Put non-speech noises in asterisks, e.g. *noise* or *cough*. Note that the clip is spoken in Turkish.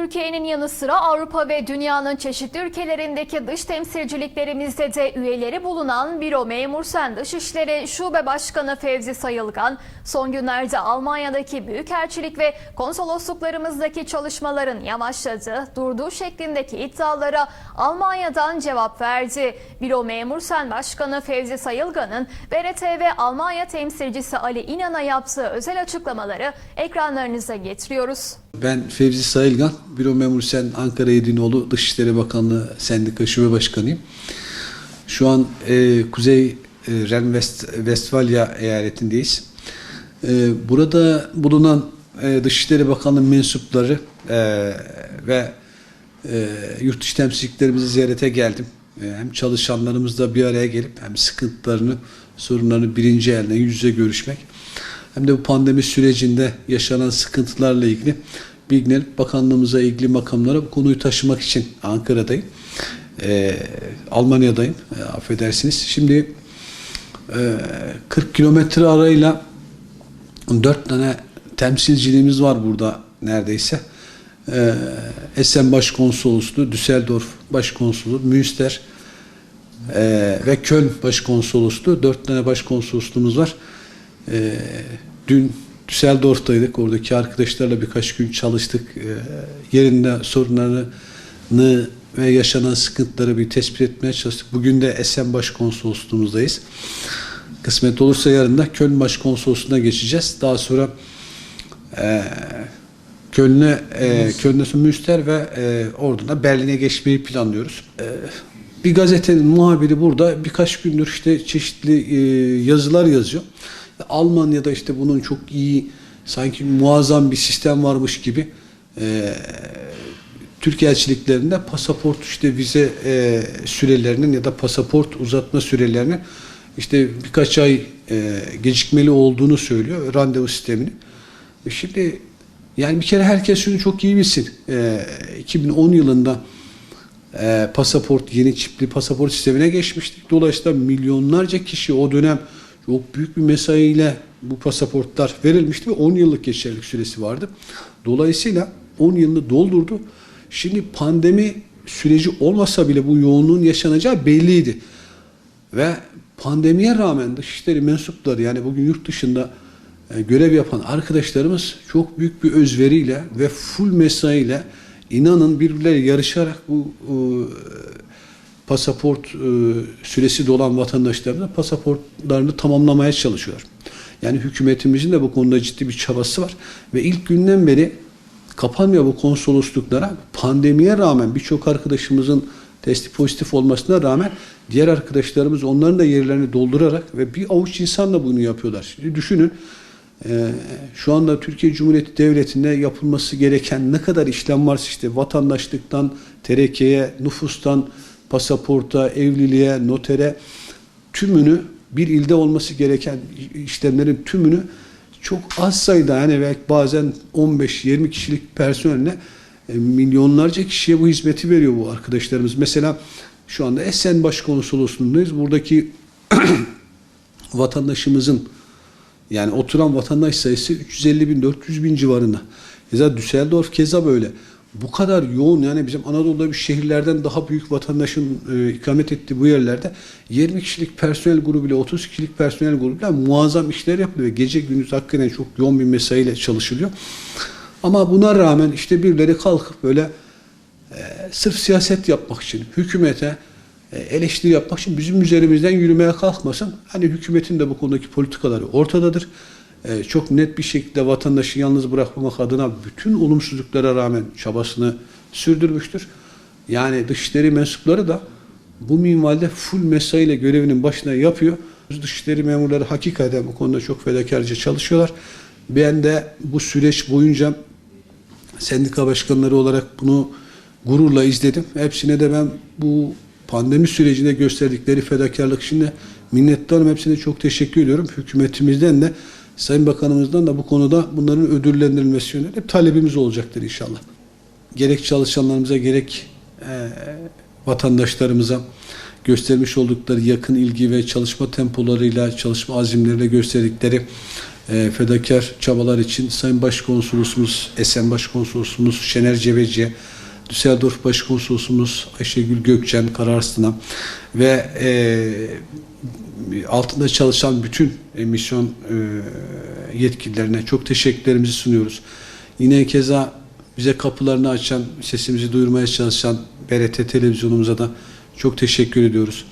Türkiye'nin yanı sıra Avrupa ve dünyanın çeşitli ülkelerindeki dış temsilciliklerimizde de üyeleri bulunan Büro Memur Sen Dışişleri Şube Başkanı Fevzi Sayılgan, son günlerde Almanya'daki büyükelçilik ve konsolosluklarımızdaki çalışmaların yavaşladığı, durduğu şeklindeki iddialara Almanya'dan cevap verdi. Büro Memur Sen Başkanı Fevzi Sayılgan'ın BRT ve Almanya temsilcisi Ali İnan'a yaptığı özel açıklamaları ekranlarınıza getiriyoruz. Ben Fevzi Sayılgan, Büro Memuru Sen Ankara Yedinoğlu Dışişleri Bakanlığı Sendika Şube Başkanıyım. Şu an e, Kuzey e, Ren-Westfalya eyaletindeyiz. E, burada bulunan e, Dışişleri Bakanlığı mensupları e, ve e, yurt dışı temsilciliklerimizi ziyarete geldim. E, hem çalışanlarımızla bir araya gelip hem sıkıntılarını, sorunlarını birinci elden yüz yüze görüşmek hem de bu pandemi sürecinde yaşanan sıkıntılarla ilgili bilgilenip bakanlığımıza ilgili makamlara bu konuyu taşımak için Ankara'dayım. Ee, Almanya'dayım. E, affedersiniz. Şimdi e, 40 kilometre arayla 4 tane temsilciliğimiz var burada neredeyse. Ee, Essen Başkonsolosluğu, Düsseldorf Başkonsolosluğu, Münster e, ve Köln Başkonsolosluğu. Dört tane başkonsolosluğumuz var. Ee, dün Düsseldorf'taydık. Oradaki arkadaşlarla birkaç gün çalıştık. Ee, yerinde sorunlarını ve yaşanan sıkıntıları bir tespit etmeye çalıştık. Bugün de Essen Başkonsolosluğumuzdayız. Kısmet olursa yarın da Köln Başkonsolosluğu'na geçeceğiz. Daha sonra e, Köln'e, e, Köln'e Münster ve e, oradan da Berlin'e geçmeyi planlıyoruz. E, bir gazetenin muhabiri burada birkaç gündür işte çeşitli e, yazılar yazıyor. Almanya'da işte bunun çok iyi sanki muazzam bir sistem varmış gibi e, Türk elçiliklerinde pasaport işte vize e, sürelerinin ya da pasaport uzatma sürelerinin işte birkaç ay e, gecikmeli olduğunu söylüyor randevu sistemini. E şimdi yani bir kere herkes şunu çok iyi bilsin. E, 2010 yılında e, pasaport yeni çipli pasaport sistemine geçmiştik. Dolayısıyla milyonlarca kişi o dönem çok büyük bir mesaiyle bu pasaportlar verilmişti ve 10 yıllık geçerlilik süresi vardı. Dolayısıyla 10 yılını doldurdu. Şimdi pandemi süreci olmasa bile bu yoğunluğun yaşanacağı belliydi. Ve pandemiye rağmen dışişleri mensupları yani bugün yurt dışında e, görev yapan arkadaşlarımız çok büyük bir özveriyle ve full mesaiyle inanın birbirleri yarışarak bu e, pasaport e, süresi dolan vatandaşlarına pasaportlarını tamamlamaya çalışıyorlar. Yani hükümetimizin de bu konuda ciddi bir çabası var ve ilk günden beri kapanmıyor bu konsolosluklara. Pandemiye rağmen birçok arkadaşımızın testi pozitif olmasına rağmen diğer arkadaşlarımız onların da yerlerini doldurarak ve bir avuç insanla bunu yapıyorlar. Şimdi düşünün e, şu anda Türkiye Cumhuriyeti Devleti'nde yapılması gereken ne kadar işlem varsa işte vatandaşlıktan, terekeye, nüfustan, pasaporta, evliliğe, notere tümünü bir ilde olması gereken işlemlerin tümünü çok az sayıda yani belki bazen 15-20 kişilik personelle e, milyonlarca kişiye bu hizmeti veriyor bu arkadaşlarımız. Mesela şu anda Essen Başkonsolosluğu'ndayız. Buradaki *clears throat* vatandaşımızın yani oturan vatandaş sayısı 350 bin 400 bin civarında. Keza Düsseldorf keza böyle. Bu kadar yoğun yani bizim Anadolu'da bir şehirlerden daha büyük vatandaşın e, ikamet ettiği bu yerlerde 20 kişilik personel grubuyla 30 kişilik personel grubuyla muazzam işler yapılıyor ve gece gündüz hakikaten çok yoğun bir mesaiyle çalışılıyor. Ama buna rağmen işte birileri kalkıp böyle e, sırf siyaset yapmak için hükümete e, eleştiri yapmak için bizim üzerimizden yürümeye kalkmasın. Hani hükümetin de bu konudaki politikaları ortadadır. E, çok net bir şekilde vatandaşı yalnız bırakmamak adına bütün olumsuzluklara rağmen çabasını sürdürmüştür. Yani dışişleri mensupları da bu minvalde full mesaiyle görevinin başına yapıyor. Dışişleri memurları hakikaten bu konuda çok fedakarca çalışıyorlar. Ben de bu süreç boyunca sendika başkanları olarak bunu gururla izledim. Hepsine de ben bu pandemi sürecinde gösterdikleri fedakarlık için de minnettarım. Hepsine çok teşekkür ediyorum. Hükümetimizden de Sayın Bakanımızdan da bu konuda bunların ödüllendirilmesi yönünde hep talebimiz olacaktır inşallah. Gerek çalışanlarımıza gerek e, vatandaşlarımıza göstermiş oldukları yakın ilgi ve çalışma tempolarıyla, çalışma azimleriyle gösterdikleri e, fedakar çabalar için Sayın Başkonsolosumuz, Esen Başkonsolosumuz Şener Cebeci'ye, Düsseldorf Başkonsolosumuz Ayşegül Gökçen Kararslan'a ve e, altında çalışan bütün e, misyon e, yetkililerine çok teşekkürlerimizi sunuyoruz. Yine keza bize kapılarını açan, sesimizi duyurmaya çalışan BRT televizyonumuza da çok teşekkür ediyoruz.